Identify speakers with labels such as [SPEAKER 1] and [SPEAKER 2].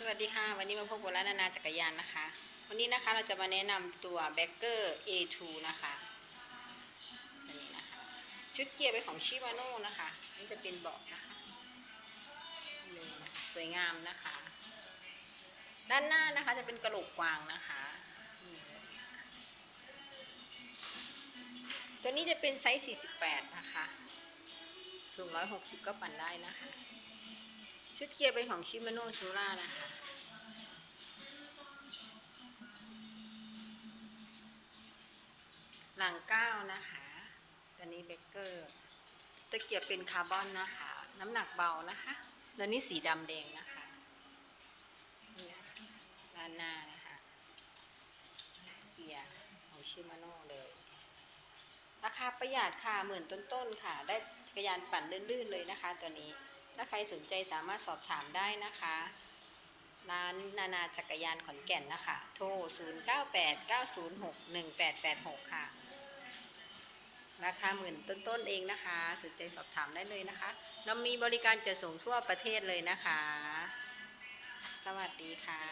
[SPEAKER 1] สวัสดีค่ะ วันนี้มาพบกับร้านนานาจักรยานนะคะ วันนี้นะคะเราจะมาแนะนำตัว b a c k e r A2 นะคะตัวนี้นะคะ ชุดเกียร์เป็นของชิ a า o นะคะนี่จะเป็นเบาะนะคะนี่นะสวยงามนะคะ ด้านหน้านะคะจะเป็นกระโหลกกวางนะคะ ตัวนี้จะเป็นไซส์ 48 นะคะสูง160 ก็ปั่นได้นะคะ ชุดเกียร์เป็นของชิมาโนซูร่านะคะหลังเก้านะคะตัวนี้เบเกอร์ตะเกียบเป็นคาร์บอนนะคะ น้ำหนักเบานะคะแล้วนี้สีดำแดงนะคะนี่ด้านหน้านะคะเกียร์ของชิมาโน่เลย ราคาประหยัดค่ะหมื่นต้นๆค่ะ ได้จักรยานปั่นลื่นๆเลยนะคะตัวนี้ ถ้าใครสนใจสามารถสอบถามได้นะคะร้านนานาจักรยานขอนแก่นนะคะ โทร 0989061886 ค่ะ ราคาหมื่นต้นๆเองนะคะ สนใจสอบถามได้เลยนะคะ เรามีบริการจะส่งทั่วประเทศเลยนะคะ สวัสดีค่ะ